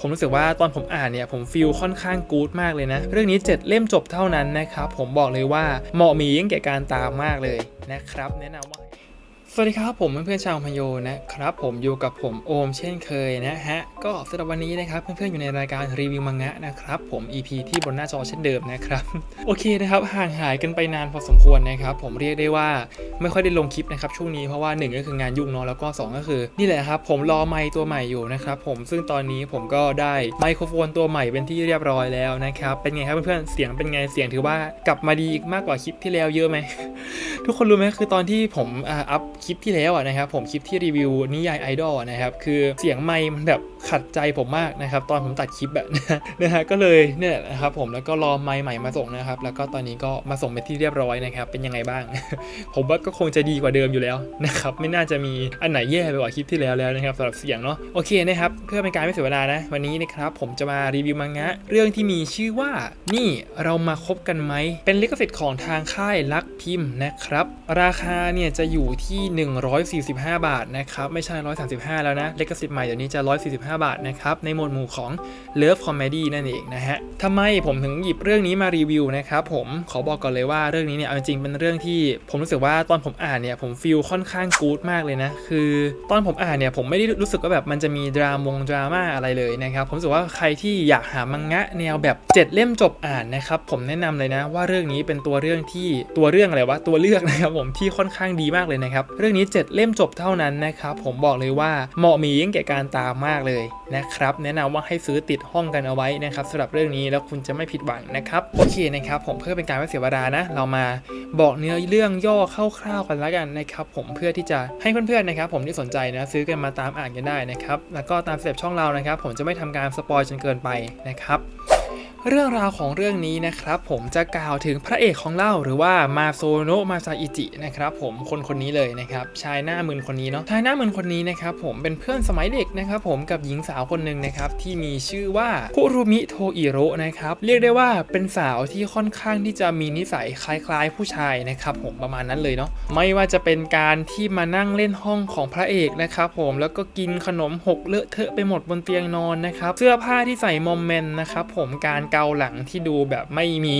ผมรู้สึกว่าตอนผมอ่านเนี่ยผมฟีลค่อนข้างกู๊ดมากเลยนะ เรื่องนี้ 7 เล่มจบเท่านั้นนะครับ ผมบอกเลยว่าเหมาะหมียิ่งแก่การตามมากเลยนะครับ แนะนำว่า สวัสดีครับผมเพื่อนๆชาวพโยนะครับผมอยู่กับผมโอมเช่นเคยนะฮะก็สำหรับวันนี้นะครับเพื่อนๆอยู่ในรายการรีวิวมังงะนะครับผม EP ที่บนหน้าจอเช่นเดิมนะครับโอเคนะครับห่างหายกันไปนานพอสมควรนะครับผมเรียกได้ว่าไม่ค่อยได้ลงคลิปนะครับช่วงนี้เพราะว่าหนึ่งก็คืองานยุ่งเนาะแล้วก็สองก็คือ นี่แหละครับผมรอไมค์ตัวใหม่อยู่นะครับผมซึ่งตอนนี้ผมก็ได้ไมโครโฟนตัวใหม่เป็นที่เรียบร้อยแล้วนะครับเป็นไงครับเพื่อนๆเสียงเป็นไงเสียงถือว่ากลับมาดีมากกว่าคลิปที่แล้วเยอะไหมทุกคนรู้ไหมคือตอนที่ผมอัพคลิปที่แล้วนะครับผมคลิปที่รีวิวนิยายไอดอลนะครับคือเสียงไมค์มันแบบขัดใจผมมากนะครับตอนผมตัดคลิปแบบนะฮะก็เลยเนี่ยนะครับผมแล้วก็รอไมค์ใหม่มาส่งนะครับแล้วก็ตอนนี้ก็มาส่งเป็นที่เรียบร้อยนะครับเป็นยังไงบ้าง ผมว่าก็คงจะดีกว่าเดิมอยู่แล้วนะครับไม่น่าจะมีอันไหนแย่ไปกว่าคลิปที่แล้วแล้วนะครับสำหรับเสียงเนาะโอเคนะครับเพื่อเป็นการไม่เสียเวลานะวันนี้นะครับผมจะมารีวิวมังงะเรื่องที่มีชื่อว่านี่เรามาคบกันไหมเป็นลิขสิทธิ์ของทางค่ายลักพิมพ์นะครับ ราคาเนี่ยจะอยู่ที่145 บาทนะครับ ไม่ใช่ 135 แล้วนะเลิขสิทธิ์ใหม่เดี๋ยวนี้จะ 145 บาทนะครับ ในหมวดหมู่ของ Love Comedy นั่นเองนะฮะทำไมผมถึงหยิบเรื่องนี้มารีวิวนะครับผมขอบอกก่อนเลยว่าเรื่องนี้เนี่ยเอาจริงๆเป็นเรื่องที่ผมรู้สึกว่าตอนผมอ่านเนี่ยผมฟีลค่อนข้างกู๊ดมากเลยนะ คือตอนผมอ่านเนี่ยผมไม่ได้รู้สึกว่าแบบมันจะมีดรามงดราม่าอะไรเลยนะครับผมรู้สึกว่าใครที่อยากหามังงะแนวแบบ 7 เล่มจบอ่านนะครับผมแนะนำเลยนะว่าเรื่องนี้เป็นตัวเรื่องที่ตัวเรื่องอะไรวะตัวเลือกนะครับผมที่ค่อนข้างดีมากเลยนะครับเรื่องนี้ 7 เล่มจบเท่านั้นนะครับ ผมบอกเลยว่าเหมาะมียิ่งแก่การตามมากเลยนะครับ แนะนำว่าให้ซื้อติดห้องกันเอาไว้นะครับสำหรับเรื่องนี้แล้วคุณจะไม่ผิดหวังนะครับ โอเคนะครับผมเพื่อเป็นการไม่เสียเวลานะ เรามาบอกเนื้อเรื่องย่อคร่าวๆกันแล้วกันนะครับผมเพื่อที่จะให้เพื่อนๆนะครับ ผมที่สนใจนะซื้อกันมาตามอ่านกันได้นะครับแล้วก็ตามเต็ปช่องเรานะครับ ผมจะไม่ทำการสปอยจนเกินไปนะครับ เรื่องราวของเรื่องนี้นะครับผมจะกล่าวถึงพระเอกของเราหรือว่ามาโซโนะมาซาอิจินะครับผมคนคนนี้เลยนะครับชายหน้ามึนคนนี้เนาะชายหน้ามึนคนนี้นะครับผมเป็นเพื่อนสมัยเด็กนะครับผมกับหญิงสาวคนหนึ่งนะครับที่มีชื่อว่าคุรุมิโทอิโระนะครับเรียกได้ว่าเป็นสาวที่ค่อนข้างที่จะมีนิสัยคล้ายๆ ผู้ชายนะครับผมประมาณนั้นเลยเนาะไม่ว่าจะเป็นการที่มานั่งเล่นห้องของพระเอกนะครับผมแล้วก็กินขนมหกเลอะเทอะไปหมดบนเตียงนอนนะครับเสื้อผ้าที่ใส่มอมเมนนะครับผมการเกาหลังที่ดูแบบไม่มี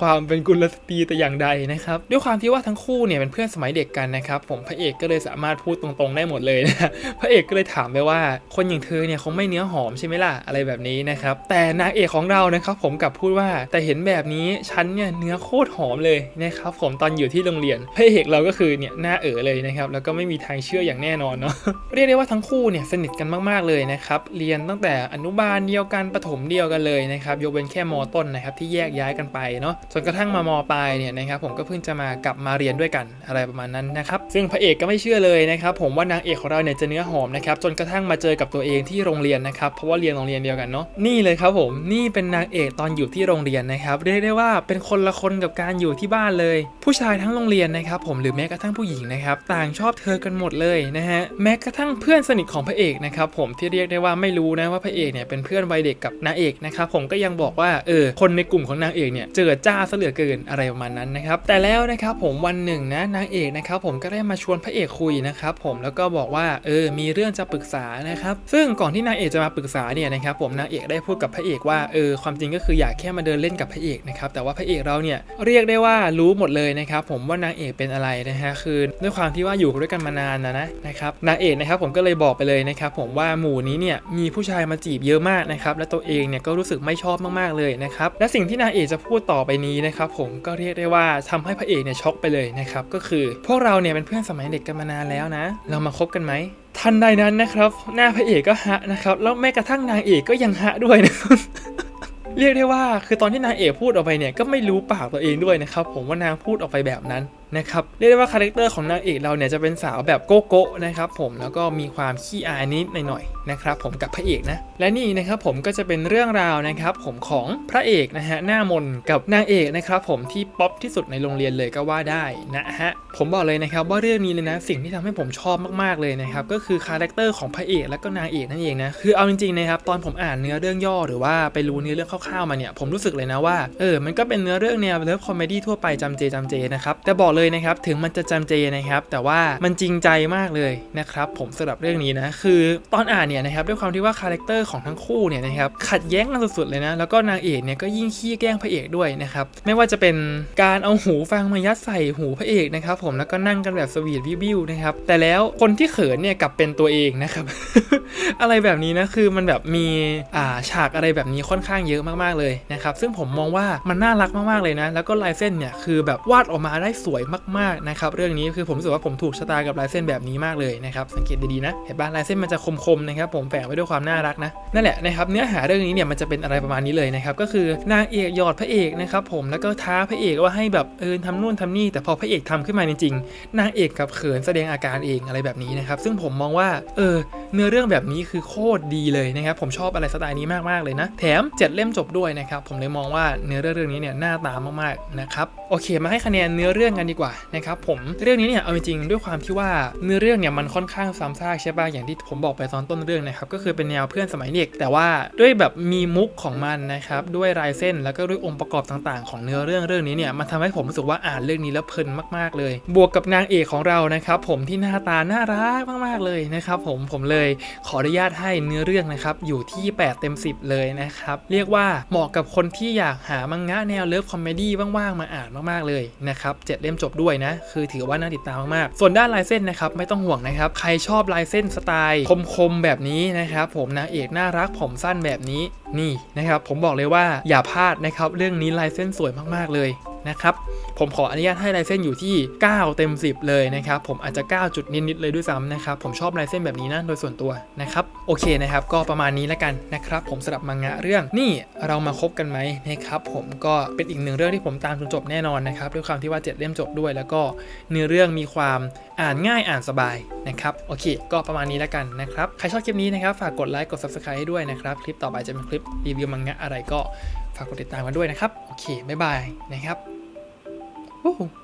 ความเป็นกุลสตรีแต่อย่างใดนะครับ ด้วยความที่ว่าทั้งคู่เนี่ยเป็นเพื่อนสมัยเด็กกันนะครับ ผมพระเอกก็เลยสามารถพูดตรงๆได้หมดเลยนะพระเอกก็เลยถามไปว่า คนอย่างเธอเนี่ยคงไม่เนื้อหอมใช่ไหมล่ะอะไรแบบนี้นะครับ แต่นางเอกของเรานะครับผมกลับพูดว่าแต่เห็นแบบนี้ฉันเนี่ยเนื้อโคตรหอมเลยนะครับผมตอนอยู่ที่โรงเรียนพระเอกเราก็คือเนี่ยหน้าเอ๋อเลยนะครับแล้วก็ไม่มีทางเชื่ออย่างแน่นอนเนาะเรียกได้ว่าทั้งคู่เนี่ยสนิทกันมากๆเลยนะครับเรียนตั้งแต่อนุบาลเดียวกันประถมเดียวกันเลยนะครับยกเว้นแค่มต้นนะครับที่แยกย้ายกันไปเนาะจนกระทั่งมามปลายเนี่ยนะครับผมก็เพิ่งจะมากลับมาเรียนด้วยกันอะไรประมาณนั้นนะครับซึ่งพระเอกก็ไม่เชื่อเลยนะครับผมว่านางเอกของเราเนี่ยจะเนื้อหอมนะครับจนกระทั่งมาเจอกับตัวเองที่โรงเรียนนะครับเพราะว่าเรียนโรงเรียนเดียวกันเนาะนี่เลยครับผมนี่เป็นนางเอกตอนอยู่ที่โรงเรียนนะครับเรียกได้ว่าเป็นคนละคนกับการอยู่ที่บ้านเลย ผู้ชายทั้งโรงเรียนนะครับผมหรือแม้กระทั่งผู้หญิงนะครับต่างชอบเธอกันหมดเลยนะฮะแม้กระทั่งเพื่อนสนิทของพระเอกนะครับผมที่เรียกได้ว่าไม่รู้นะว่าพระเอกเนี่ยเป็นเพื่อนวัยเด็กกับนางเอกนะครับผมก็ยังบอกว่าเออคนในกลุ่มของนางเอกเนี่ยเจอจ้าซะเหลือเกินอะไรประมาณนั้นนะครับแต่แล้วนะครับผมวันหนึ่งนะนางเอกนะครับผมก็ได้มาชวนพระเอกคุยนะครับผมแล้วก็บอกว่าเออมีเรื่องจะปรึกษานะครับซึ่งก่อนที่นางเอกจะมาปรึกษาเนี่ยนะครับผมนางเอกได้พูดกับพระเอกว่าเออความจริงก็คืออยากแค่มาเดินเล่นกับพระเอกนะครับแต่ว่าพระเอกเราเนี่ยเรียกได้ว่ารู้หมดเลยนะครับผมว่านางเอกเป็นอะไรนะฮะคือด้วยความที่ว่าอยู่ด้วยกันมานานนะนะนะครับนางเอกนะครับผมก็เลยบอกไปเลยนะครับผมว่าหมู่นี้เนี่ยมีผู้ชายมาจีบเยอะมากนะครับและตัวเองเนี่ยก็รู้สึกไม่ชอบมากๆเลยนะครับและสิ่งที่นางเอกจะพูดต่อไปนี้นะครับผมก็เรียกได้ว่าทำให้พระเอกเนี่ยช็อกไปเลยนะครับก็คือพวกเราเนี่ยเป็นเพื่อนสมัยเด็กกันมานานแล้วนะ เรามาคบกันไหมทันใดนั้นนะครับ หน้าพระเอกก็ฮะนะครับแล้วแม้กระทั่งนางเอกก็ยังฮะด้วยนะครับเรียกได้ว่าคือตอนที่นางเอกพูดออกไปเนี่ยก็ไม่รู้ปากตัวเองด้วยนะครับผมว่านางพูดออกไปแบบนั้น นะครับเรียกได้ว่าคาแรคเตอร์ของนางเอกเราเนี่ยจะเป็นสาวแบบโกโก้นะครับผมแล้วก็มีความขี้อายนิดหน่อยนะครับผมกับพระเอกนะและนี่นะครับผมก็จะเป็นเรื่องราวนะครับผมของพระเอกนะฮะหน้ามนกับนางเอกนะครับผมที่ป๊อปที่สุดในโรงเรียนเลยก็ว่าได้นะฮะผมบอกเลยนะครับว่าเรื่องนี้เลยนะสิ่งที่ทำให้ผมชอบมากๆเลยนะครับก็คือคาแรคเตอร์ของพระเอกและก็นางเอกนั่นเองนะคือเอาจริงๆนะครับตอนผมอ่านเนื้อเรื่องย่อหรือว่าไปรู้เนื้อเรื่องคร่าวๆมาเนี่ยผมรู้สึกเลยนะว่าเออมันก็เป็นเนื้อเรื่องแนวเลิฟคอมเมดี้ทั่วไปจำเจจำเจนะครับแต่บอกเลยเลยนะครับถึงมันจะจำเจนะครับ แต่ว่ามันจริงใจมากเลยนะครับ ผมสำหรับเรื่องนี้นะคือตอนอ่านเนี่ยนะครับด้วยความที่ว่าคาแรคเตอร์ของทั้งคู่เนี่ยนะครับขัดแย้งกันสุดๆเลยนะแล้วก็นางเอกเนี่ยก็ยิ่งขี้แกล้งพระเอกด้วยนะครับไม่ว่าจะเป็นการเอาหูฟังมายัดใส่หูพระเอกนะครับผมแล้วก็นั่งกันแบบสวีทวิวๆนะครับแต่แล้วคนที่เขินเนี่ยกลับเป็นตัวเองนะครับอะไรแบบนี้นะคือมันแบบมีอ่าฉากอะไรแบบนี้ค่อนข้างเยอะมากๆเลยนะครับซึ่งผมมองว่ามันน่ารักมากๆเลยนะ แล้วก็ลายเส้นเนี่ยคือแบบวาดออกมาได้สวยมากๆนะครับเรื่องนี้คือผมรู้สึกว่าผมถูกชะตากับลายเส้นแบบนี้มากเลยนะครับสังเกตดีๆนะเห็นปะลายเส้นมันจะคมๆนะครับผมแฝงไว้ด้วยความน่ารักนะนั่นแหละนะครับเนื้อหาเรื่องนี้เนี่ยมันจะเป็นอะไรประมาณนี้เลยนะครับก็คือนางเอกหยอดพระเอกนะครับผมแล้วก็ท้าพระเอกว่าให้แบบเออทำนู่นทำนี่ แต่พอพระเอกทำขึ้นมาจริงๆนางเอกกับเขินแสดงอาการเองอะไรแบบนี้นะครับซึ่งผมมองว่าเออ เนื้อเรื่องแบบนี้คือโคตรดีเลยนะครับผมชอบอะไรสไตล์นี้มากๆเลยนะ แถมเจ็ดเล่มจบด้วยนะครับผมเลยมองว่าเนื้อเรื่องเรื่องนี้เนี่ยน่าตามมากๆนะครับโอเค มาให้คะแนนเนื้อเรื่องกันดีกว่านะครับผมเรื่องนี้เนี่ยเอาจริงด้วยความที่ว่าเนื้อเรื่องเนี่ยมันค่อนข้างซ้ำซากใช่ป่ะอย่างที่ผมบอกไปตอนต้นเรื่องนะครับก็คือเป็นแนวเพื่อนสมัยเด็ก แต่ว่าด้วยแบบมีมุกของมันนะครับด้วยลายเส้นแล้วก็ด้วยองค์ประกอบต่างๆ ของเนื้อเรื่องเรื่องนี้เนี่ยมันทำให้ผมรู้สึกว่าอ่านเรื่องนี้แล้วเพลินมากๆเลย บวกกับนางเอกของเรานะครับผมที่หน้าตาน่ารักมากๆเลยนะครับผมผมเลยขออนุญาตให้เนื้อเรื่องนะครับอยู่ที่ 8 เต็ม 10 เลยนะครับ เรียกว่าเหมาะกับคนที่อยากหามังงะแนวเลิฟคอมเมดี้ว่างๆมาอ่านมากๆเลยนะครับเจ็ดเล่มจบด้วยนะ คือถือว่าน่าติดตามมากๆ ส่วนด้านลายเส้นนะครับไม่ต้องห่วงนะครับ ใครชอบลายเส้นสไตล์คมๆแบบนี้นะครับผมนางเอกน่ารักผมสั้นแบบนี้นี่นะครับผมบอกเลยว่าอย่าพลาดนะครับเรื่องนี้ลายเส้นสวยมากๆเลยนะครับ ผมขออนุญาตให้ลายเส้นอยู่ที่ 9 เต็ม 10 เลยนะครับ ผมอาจจะ 9 จุดนิดๆเลยด้วยซ้ำนะครับ ผมชอบลายเส้นแบบนี้นะโดยส่วนตัวนะครับ โอเคนะครับ ก็ประมาณนี้แล้วกันนะครับ ผมสำหรับมังงะเรื่องนี่เรามาคบกันไหมนะครับ ผมก็เป็นอีกหนึ่งเรื่องที่ผมตามจนจบแน่นอนนะครับด้วยความที่ว่า 7 เล่มจบด้วย แล้วก็เนื้อเรื่องมีความอ่านง่ายอ่านสบายนะครับ โอเค ก็ประมาณนี้แล้วกันนะครับ ใครชอบคลิปนี้นะครับ ฝากกดไลค์ กด subscribe ให้ด้วยนะครับ คลิปต่อไปจะเป็นคลิปรีวิวมังงะอะไรก็ฝากกดติดตามกันด้วยนะครับ โอเค บ๊ายบายนะครับ Oh.